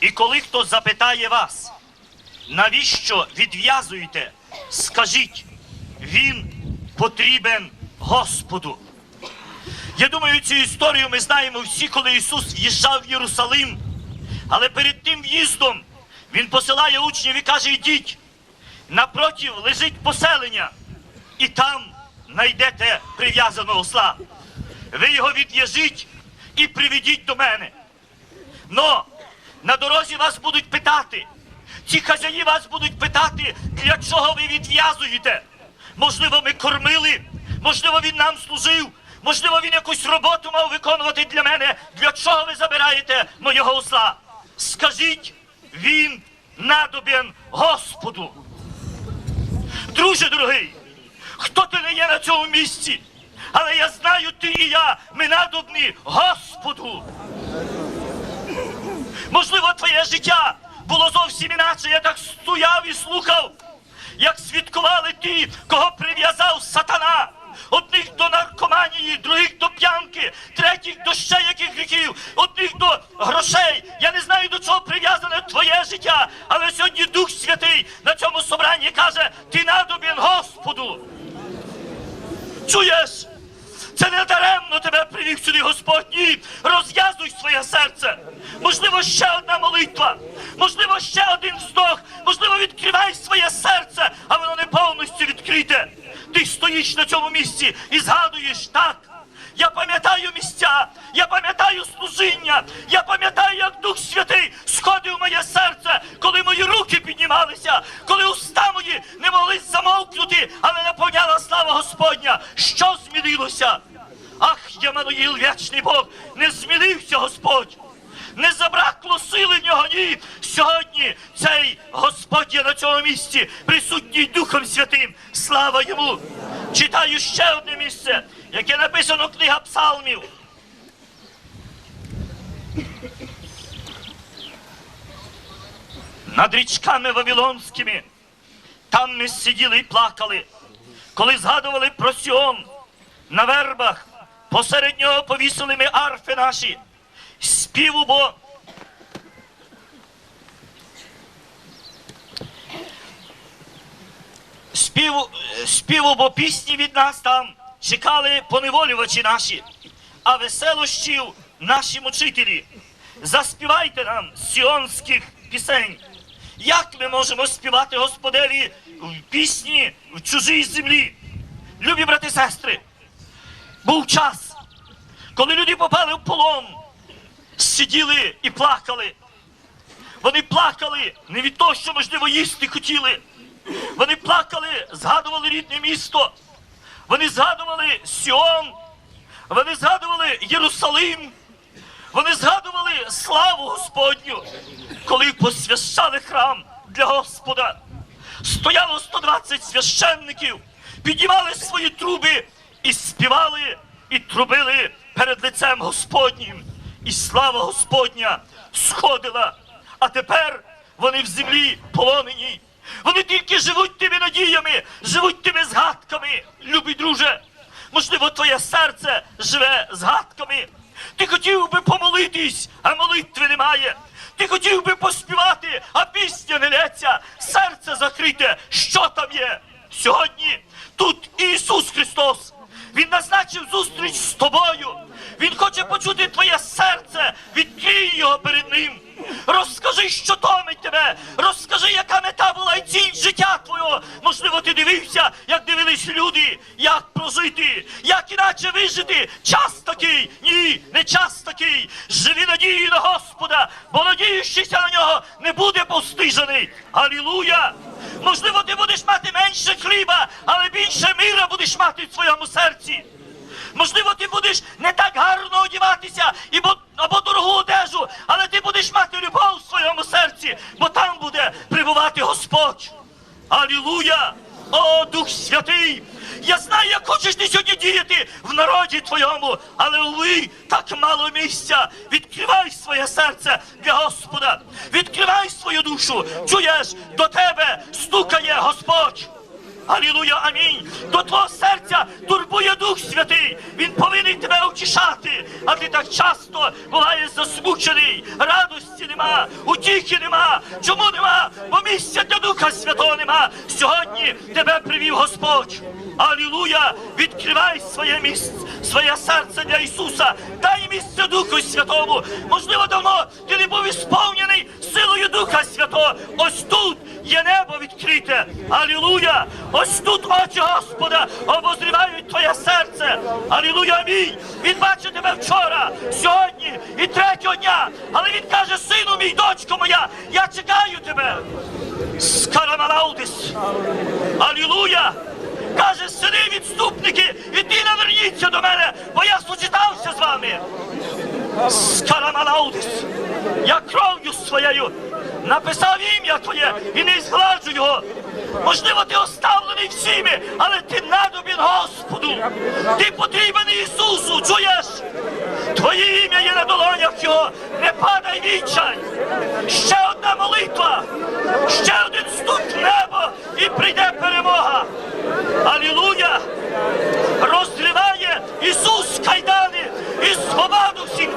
І коли хто запитає вас, навіщо відв'язуєте, скажіть, він потрібен Господу. Я думаю, цю історію ми знаємо всі, коли Ісус в'їжджав в Єрусалим. Але перед тим в'їздом Він посилає учнів і каже: йдіть, напротив лежить поселення, і там знайдете прив'язаного осла. Ви його відв'яжіть і приведіть до мене. Но на дорозі вас будуть питати, ці хазяї вас будуть питати, для чого ви відв'язуєте. Можливо, ми кормили, можливо, він нам служив, можливо, він якусь роботу мав виконувати для мене. Для чого ви забираєте моєго осла? Скажіть, він надобен Господу. Друже дорогий, хто ти не є на цьому місці? Але я знаю, ти і я, ми надобні Господу. Можливо, твоє життя було зовсім іначе. Я так стояв і слухав, як свідкували ті, кого прив'язав сатана. Одних до наркоманії, других до п'янки, третіх до ще яких гріхів, одних до грошей. Я не знаю, до чого прив'язане твоє життя, але сьогодні Дух Святий на цьому собранні каже, ти надобін Господу. Чуєш? Це не даремно тебе привів сюди серце. Можливо, ще одна молитва, можливо, ще один вздох, можливо, відкривай своє серце, а воно не повністю відкрите. Ти стоїш на цьому місці і згадуєш так. Я пам'ятаю місця, я пам'ятаю служіння, я пам'ятаю, як Дух Святий сходив в моє серце, коли мої руки піднімалися, коли уста мої не могли замовкнути, але наповняла слава Господня. Що змінилося? Ах, Ямануїл, вічний Бог, не змінився Господь. Не забракло сили в нього ні. Сьогодні цей Господь є на цьому місці, присутній Духом Святим. Слава йому! Читаю ще одне місце, яке написано книга псалмів. Над річками Вавилонськими. Там ми сиділи і плакали, коли згадували про Сіон на вербах, посеред нього повісили ми арфи наші, співу, бо співу, співу, бо пісні від нас там чекали поневолювачі наші, а веселощів наші мучителі. Заспівайте нам сіонських пісень. Як ми можемо співати Господеві в пісні в чужій землі? Любі брати і сестри, був час, коли люди попали в полон, сиділи і плакали. Вони плакали не від того, що можливо їсти хотіли. Вони плакали, згадували рідне місто. Вони згадували Сіон, вони згадували Єрусалим. Вони згадували славу Господню, коли посвящали храм для Господа. Стояло 120 священників, піднімали свої труби і співали, і трубили перед лицем Господнім. І слава Господня сходила. А тепер вони в землі полонені. Вони тільки живуть тими надіями, живуть тими згадками. Любий друже, можливо, твоє серце живе згадками. Ти хотів би помолитись, а молитви немає. Ти хотів би поспівати, а пісня не лється, серце закрите. Що там є? Сьогодні тут Ісус Христос. Він назначив зустріч з тобою. Він хоче почути твоє серце. Відкрий його перед ним. Розкажи, що томить тебе. Розкажи, яка мета була і ціль життя твого. Можливо, ти дивився, як дивились люди, як прожити, як іначе вижити. Час такий. Ні, не час такий. Живи надією на Господа, бо надіючися на нього не буде постижений. Алілуя! Можливо, ти будеш мати менше хліба, але більше мира будеш мати в своєму серці. Можливо, ти будеш не так гарно одіватися або дорогу одежу, але ти будеш мати любов в своєму серці, бо там буде прибувати Господь. Алілуя! О, Дух Святий! Я знаю, як хочеш ти сьогодні діяти в народі твоєму, але уви, так мало місця. Відкривай своє серце для Господа, відкривай свою душу. Чуєш, до тебе стукає Господь. Алілуя, амінь. До твого серця турбує Дух Святий. Він повинен тебе утішати. А ти так часто буваєш засмучений. Радості нема, утіхи нема. Чому нема? Бо місця для Духа Святого нема. Сьогодні тебе привів Господь. Алілуя! Відкривай своє місце, своє серце для Ісуса. Дай місце Духу Святому. Можливо, давно ти не був ісповнений силою Духа Святого. Ось тут є небо відкрите. Алілуя! Ось тут очі Господа обозрівають твоє серце. Алілуя, амінь. Він бачить тебе вчора, сьогодні і третього дня. Але він каже, сину мій, дочко моя, я чекаю тебе. Скарамалаудис. Алілуя! Каже, сини відступники, іди наверніться до мене, бо я сучитався з вами. Скарамалаудис. Я кров'ю своєю написав ім'я твоє і не згладжу його. Можливо, ти оставлений всіми, але ти надобін Господу. Ти потрібен Ісусу, чуєш? Твоє ім'я є на долонях його. Не падай вічай. Ще одна молитва, ще один стук в небо і прийде перемога. Алілуя! Розриває Ісус кайдани і свободу всім